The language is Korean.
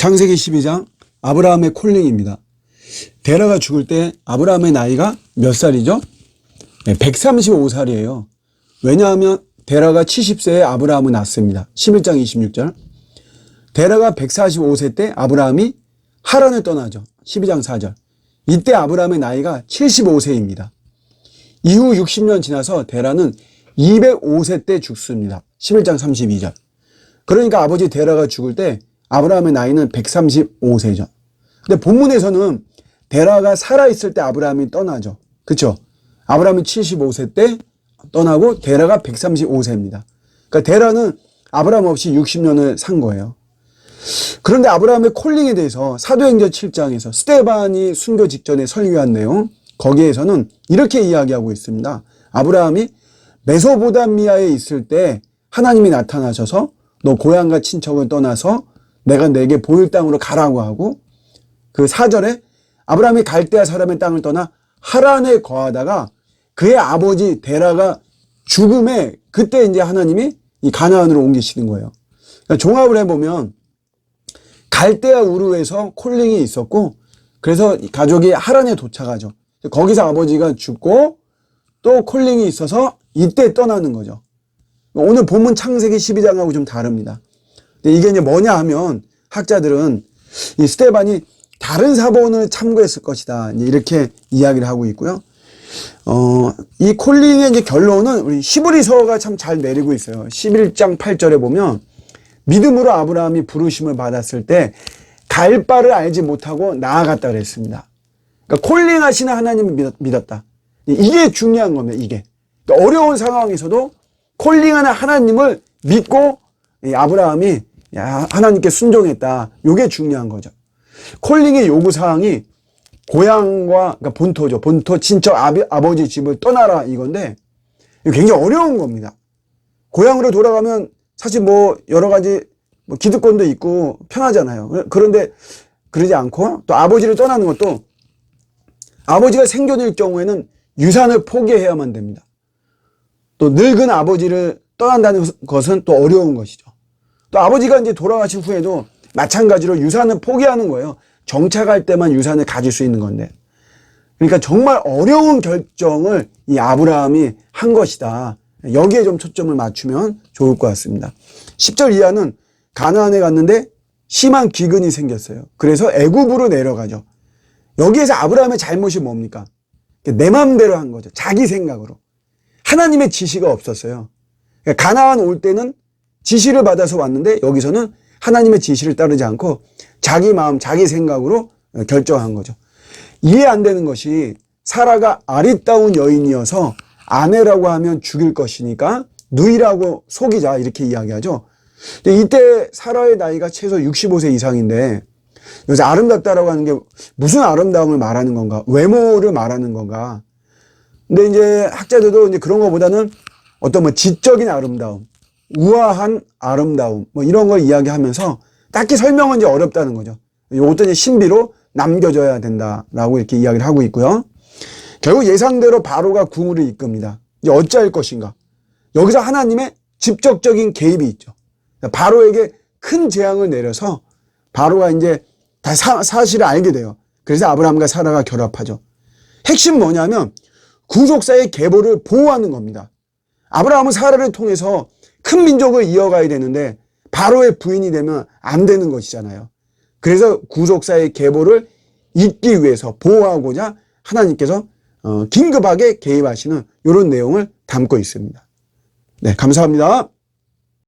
창세기 12장 아브라함의 콜링입니다. 데라가 죽을 때 아브라함의 나이가 몇 살이죠? 135살이에요. 왜냐하면 데라가 70세에 아브라함을 낳습니다. 11장 26절. 데라가 145세 때 아브라함이 하란을 떠나죠. 12장 4절. 이때 아브라함의 나이가 75세입니다. 이후 60년 지나서 데라는 205세 때 죽습니다. 11장 32절. 그러니까 아버지 데라가 죽을 때 아브라함의 나이는 135세죠. 근데 본문에서는 데라가 살아있을 때 아브라함이 떠나죠. 그쵸? 아브라함이 75세 때 떠나고 데라가 135세입니다. 그러니까 데라는 아브라함 없이 60년을 산 거예요. 그런데 아브라함의 콜링에 대해서 사도행전 7장에서 스테반이 순교 직전에 설교한 내용 거기에서는 이렇게 이야기하고 있습니다. 아브라함이 메소보다미아에 있을 때 하나님이 나타나셔서 너 고향과 친척을 떠나서 내가 내게 보일 땅으로 가라고 하고 그 사절에 아브라함이 갈대아 사람의 땅을 떠나 하란에 거하다가 그의 아버지 데라가 죽음에 그때 이제 하나님이 이 가나안으로 옮기시는 거예요. 그러니까 종합을 해보면 갈대아 우르에서 콜링이 있었고 그래서 가족이 하란에 도착하죠. 거기서 아버지가 죽고 또 콜링이 있어서 이때 떠나는 거죠. 오늘 본문 창세기 12장하고 좀 다릅니다. 근데 이게 이제 뭐냐 하면 학자들은 이 스테반이 다른 사본을 참고했을 것이다. 이렇게 이야기를 하고 있고요. 어, 이 콜링의 이제 결론은 우리 히브리서가 참 잘 내리고 있어요. 11장 8절에 보면 믿음으로 아브라함이 부르심을 받았을 때 갈 바를 알지 못하고 나아갔다 그랬습니다. 그러니까 콜링 하시는 하나님을 믿었다. 이게 중요한 겁니다. 이게. 어려운 상황에서도 콜링하는 하나님을 믿고 아브라함이 하나님께 순종했다. 이게 중요한 거죠. 콜링의 요구 사항이 고향과 그러니까 본토죠. 본토 친척 아비, 아버지 집을 떠나라 이건데 굉장히 어려운 겁니다. 고향으로 돌아가면 사실 뭐 여러 가지 뭐 기득권도 있고 편하잖아요. 그런데 그러지 않고 또 아버지를 떠나는 것도 아버지가 생존일 경우에는 유산을 포기해야만 됩니다. 또 늙은 아버지를 떠난다는 것은 또 어려운 것이죠. 또 아버지가 이제 돌아가신 후에도 마찬가지로 유산을 포기하는 거예요. 정착할 때만 유산을 가질 수 있는 건데. 그러니까 정말 어려운 결정을 이 아브라함이 한 것이다. 여기에 좀 초점을 맞추면 좋을 것 같습니다. 10절 이하는 가나안에 갔는데 심한 기근이 생겼어요. 그래서 애굽으로 내려가죠. 여기에서 아브라함의 잘못이 뭡니까? 내 마음대로 한 거죠. 자기 생각으로. 하나님의 지시가 없었어요. 그러니까 가나안 올 때는 지시를 받아서 왔는데 여기서는 하나님의 지시를 따르지 않고 자기 마음, 자기 생각으로 결정한 거죠. 이해 안 되는 것이 사라가 아리따운 여인이어서 아내라고 하면 죽일 것이니까 누이라고 속이자 이렇게 이야기하죠. 이때 사라의 나이가 최소 65세 이상인데 여기서 아름답다라고 하는 게 무슨 아름다움을 말하는 건가? 외모를 말하는 건가? 근데 이제 학자들도 이제 그런 것보다는 어떤 뭐 지적인 아름다움, 우아한 아름다움, 뭐 이런 걸 이야기하면서 딱히 설명은 이제 어렵다는 거죠. 이것도 이제 신비로 남겨져야 된다라고 이렇게 이야기를 하고 있고요. 결국 예상대로 바로가 궁으로 이끕니다. 이제 어찌할 것인가? 여기서 하나님의 직접적인 개입이 있죠. 바로에게 큰 재앙을 내려서 바로가 이제 다 사, 사실을 알게 돼요. 그래서 아브라함과 사라가 결합하죠. 핵심 뭐냐면 구속사의 계보를 보호하는 겁니다. 아브라함은 사라를 통해서 큰 민족을 이어가야 되는데 바로의 부인이 되면 안 되는 것이잖아요. 그래서 구속사의 계보를 잇기 위해서 보호하고자 하나님께서 어, 긴급하게 개입하시는 이런 내용을 담고 있습니다. 네, 감사합니다.